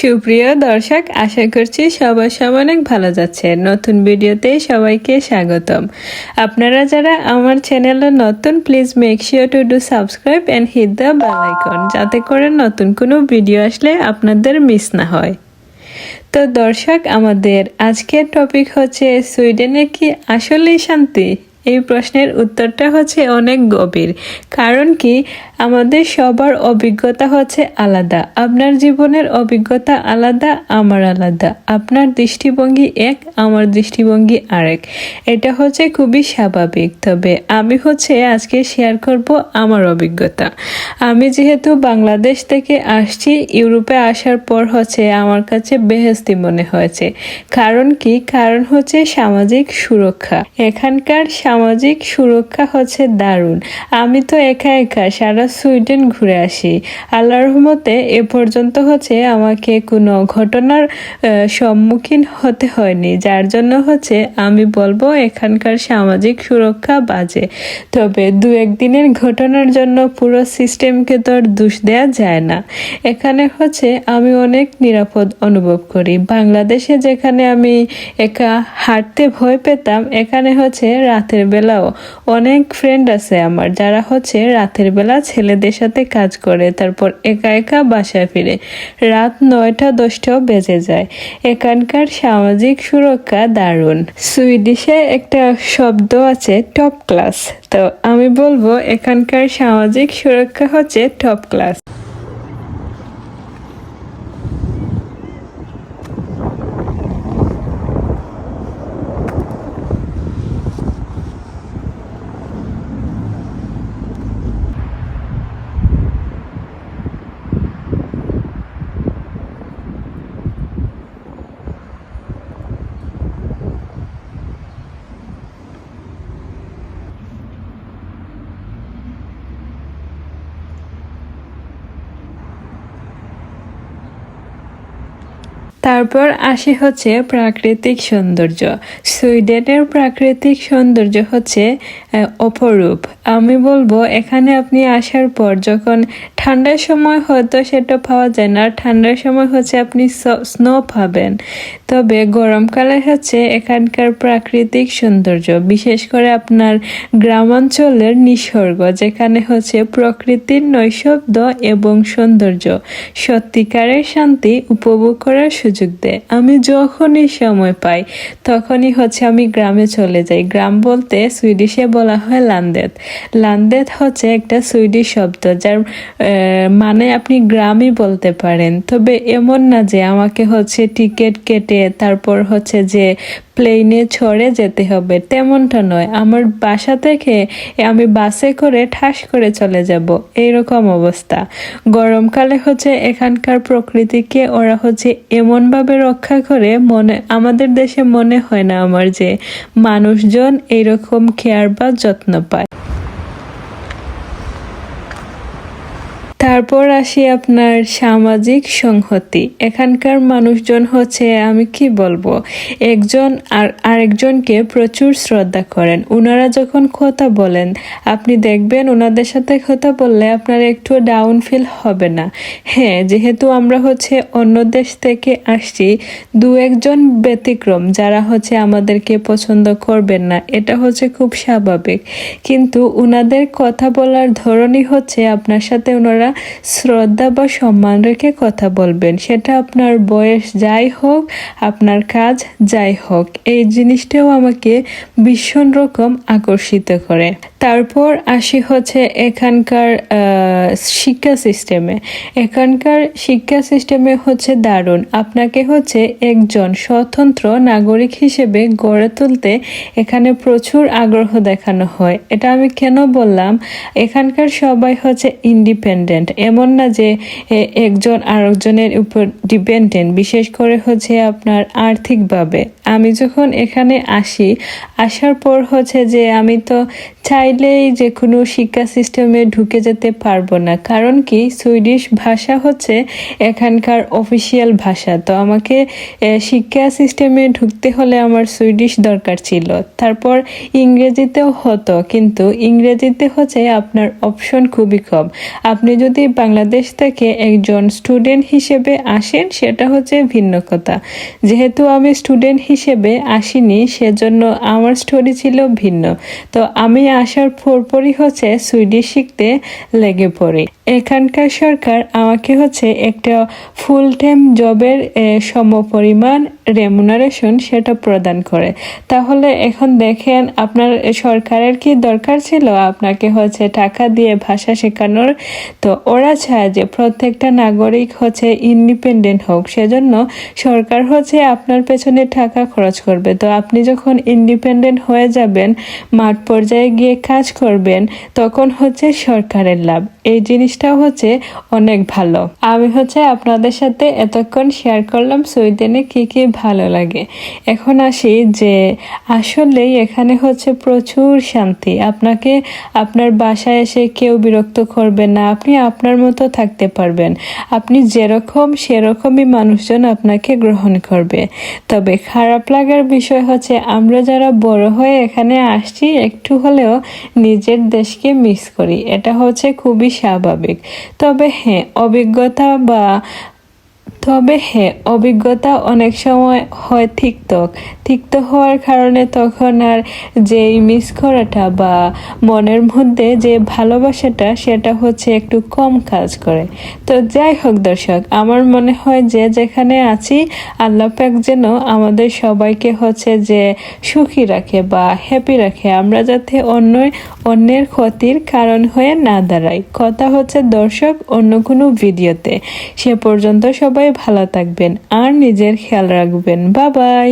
সুপ্রিয় দর্শক, আশা করছি সবার সব অনেক ভালো যাচ্ছে। নতুন ভিডিওতে সবাইকে স্বাগতম। আপনারা যারা আমার চ্যানেলে নতুন please make sure to do subscribe and hit the bell icon যাতে করে নতুন কোনো ভিডিও আসলে আপনাদের মিস না হয়। তো দর্শক, আমাদের আজকের টপিক হচ্ছে, সুইডেনে কি আসলেই শান্তি? এই প্রশ্নের উত্তরটা হচ্ছে অনেক গভীর। কারণ কি? আমাদের সবার অভিজ্ঞতা হচ্ছে আলাদা। আপনার জীবনের অভিজ্ঞতা আলাদা, আমার আলাদা। আপনার দৃষ্টিভঙ্গি এক, আমার দৃষ্টিভঙ্গি আরেক। এটা হচ্ছে খুবই স্বাভাবিক। তবে আমি হচ্ছে আজকে শেয়ার করব আমার অভিজ্ঞতা। আমি যেহেতু বাংলাদেশ থেকে আসছি, ইউরোপে আসার পর হচ্ছে আমার কাছে বেহেস্তি মনে হয়েছে। কারণ কি? কারণ হচ্ছে সামাজিক সুরক্ষা। এখানকার সামাজিক সুরক্ষা হচ্ছে দারুণ। আমি তো একা একা সারা সুইডেন ঘুরে আসি। আল্লাহ রহমতে এ পর্যন্ত হচ্ছে আমাকে কোনো ঘটনার সম্মুখীন হতে হয়নি। যার জন্য হচ্ছে আমি বলব এখানকার সামাজিক সুরক্ষা বাজে। তবে দু একদিনের ঘটনার জন্য পুরো সিস্টেমকে তো আর দোষ দেওয়া যায় না। এখানে হচ্ছে আমি অনেক নিরাপদ অনুভব করি। বাংলাদেশে যেখানে আমি একা হাঁটতে ভয় পেতাম, এখানে হচ্ছে রাতের বেলাও অনেক ফ্রেন্ড আছে আমার, যারা হচ্ছে রাতের বেলা ছেলেদের সাথে কাজ করে, তারপর একা একা বাসায় ফিরে। রাত নয়টা দশটাও বেজে যায়। এখানকার সামাজিক সুরক্ষা দারুণ। সুইডিশে একটা শব্দ আছে টপ ক্লাস তো আমি বলব, এখানকার সামাজিক সুরক্ষা হচ্ছে টপ ক্লাস তারপর আসে হচ্ছে প্রাকৃতিক সৌন্দর্য। সুইডেনের প্রাকৃতিক সৌন্দর্য হচ্ছে অপরূপ। আমি বলব, এখানে আপনি আসার পর যখন ঠান্ডার সময় হয়তো সেটা পাওয়া যায় না, ঠান্ডার সময় হচ্ছে আপনি স্নো পাবেন। তবে গরমকালে হচ্ছে এখানকার প্রাকৃতিক সৌন্দর্য, বিশেষ করে আপনার গ্রামাঞ্চলের নিসর্গ, যেখানে হচ্ছে প্রকৃতির নৈশব্দ এবং সৌন্দর্য। সত্যিকারের শান্তি উপভোগ করার দেয়। আমি যখনই সময় পাই, তখনই হচ্ছে আমি গ্রামে চলে যাই। গ্রাম বলতে সুইডিশে বলা হয় লান্দেত। লান্দেত হচ্ছে একটা সুইডিশ শব্দ, যার মানে আপনি গ্রামই বলতে পারেন। তবে এমন না যে আমাকে হচ্ছে টিকিট কেটে তারপর হচ্ছে যে প্লেনে ছড়ে যেতে হবে। তেমনটা নয়। আমার বাসা থেকে আমি বাসে করে ঠাস করে চলে যাব। এইরকম অবস্থা। গরমকালে হচ্ছে এখানকার প্রকৃতিকে ওরা হচ্ছে এমনভাবে রক্ষা করে মনে, আমাদের দেশে মনে হয় না আমার যে মানুষজন এইরকম কেয়ার বা যত্ন পায়। তারপর আসি আপনার সামাজিক সংহতি। এখানকার মানুষজন হচ্ছে, আমি কি বলব, একজন আর আরেকজনকে প্রচুর শ্রদ্ধা করেন। ওনারা যখন কথা বলেন, আপনি দেখবেন ওনাদের সাথে কথা বললে আপনার একটু ডাউন ফিল হবে না। হ্যাঁ যেহেতু আমরা হচ্ছে অন্য দেশ থেকে আসছি, দু একজন ব্যতিক্রম যারা হচ্ছে আমাদেরকে পছন্দ করবেন না, এটা হচ্ছে খুব স্বাভাবিক। কিন্তু ওনাদের কথা বলার ধরনই হচ্ছে আপনার সাথে ওনারা শ্রদ্ধা বা সম্মান রেখে কথা বলবেন। সেটা আপনার বয়স যাই হোক, আপনার কাজ যাই হোক, এই জিনিসটাও আমাকে ভীষণ রকম আকর্ষিত করে। তারপর আসি হচ্ছে এখানকার শিক্ষা সিস্টেমে। এখানকার শিক্ষা সিস্টেমে হচ্ছে দারুণ। আপনাকে হচ্ছে একজন স্বতন্ত্র নাগরিক হিসেবে গড়ে তুলতে এখানে প্রচুর আগ্রহ দেখানো হয়। এটা আমি কেন বললাম? এখানকার সবাই হচ্ছে ইন্ডিপেন্ডেন্ট এমন না যে একজন আরেকজনের উপর ডিপেন্ডেন্ট বিশেষ করে হচ্ছে আপনার আর্থিকভাবে। আমি যখন এখানে আসি, আসার পর হচ্ছে যে আমি তো চাইলেই যে কোনো শিক্ষা সিস্টেমে ঢুকে যেতে পারব না। কারণ কি সুইডিশ ভাষা হচ্ছে এখানকার অফিসিয়াল ভাষা। তো আমাকে শিক্ষা সিস্টেমে ঢুকতে হলে আমার সুইডিশ দরকার ছিল। তারপর ইংরেজিতেও হতো, কিন্তু ইংরেজিতে হচ্ছে আপনার অপশন খুবই কম। আপনি যদি যদি বাংলাদেশ থেকে একজন স্টুডেন্ট হিসেবে আসেন, সেটা হচ্ছে ভিন্ন কথা। যেহেতু আমি স্টুডেন্ট হিসেবে আসিনি, সেজন্য আমার স্টোরি ছিল ভিন্ন। তো আমি আসার পরপরই হচ্ছে সুইডিশ শিখতে লেগে পড়ি। এখানকার সরকার আমাকে হচ্ছে একটা ফুল টাইম জবের সমপরিমাণ রেমুনারেশন সেটা প্রদান করে। তাহলে এখন দেখেন, আপনার সরকারের কি দরকার ছিল? আপনাকে হচ্ছে টাকা দিয়ে ভাষা শেখানোর? তো ওরা চায় যে প্রত্যেকটা নাগরিক হচ্ছে ইন্ডিপেন্ডেন্ট হোক, সেজন্য সরকার হচ্ছে আপনার পেছনে টাকা খরচ করবে। তো আপনি যখন ইন্ডিপেন্ডেন্ট হয়ে যাবেন, মাঠ পর্যায়ে গিয়ে কাজ করবেন, তখন হচ্ছে সরকারের লাভ। এই জিনিসটাও হচ্ছে অনেক ভালো। আমি হচ্ছে আপনাদের সাথে এতক্ষণ শেয়ার করলাম সুইডেনে কি কি ভালো লাগে। এখন আসি যে আসলেই এখানে হচ্ছে প্রচুর শান্তি। আপনাকে আপনার বাসায় এসে কেউ বিরক্ত করবে না। আপনি আপনার মতো থাকতে পারবেন। আপনি যেরকম, সেরকমই মানুষজন আপনাকে গ্রহণ করবে। তবে খারাপ লাগার বিষয় হচ্ছে, আমরা যারা বড় হয়ে এখানে আসছি, একটু হলেও নিজের দেশকে মিস করি। এটা হচ্ছে খুবই স্বাভাবিক। তবে হ্যাঁ অভিজ্ঞতা বা তবে হ্যাঁ অভিজ্ঞতা অনেক সময় হয় তিক্তক তিক্ত হওয়ার কারণে তখন আর যেই মিস করাটা বা মনের মধ্যে যে ভালোবাসাটা, সেটা হচ্ছে একটু কম কাজ করে। তো যাই হোক দর্শক, আমার মনে হয় যে যেখানে আছি, আল্লাহ পাক যেন আমাদের সবাইকে হচ্ছে যে সুখী রাখে বা হ্যাপি রাখে। আমরা যাতে অন্য অন্যের ক্ষতির কারণ হয়ে না দাঁড়াই। কথা হচ্ছে দর্শক, অন্য কোনো ভিডিওতে সে পর্যন্ত সবাই ভালো থাকবেন আর নিজের খেয়াল রাখবেন। বা বাই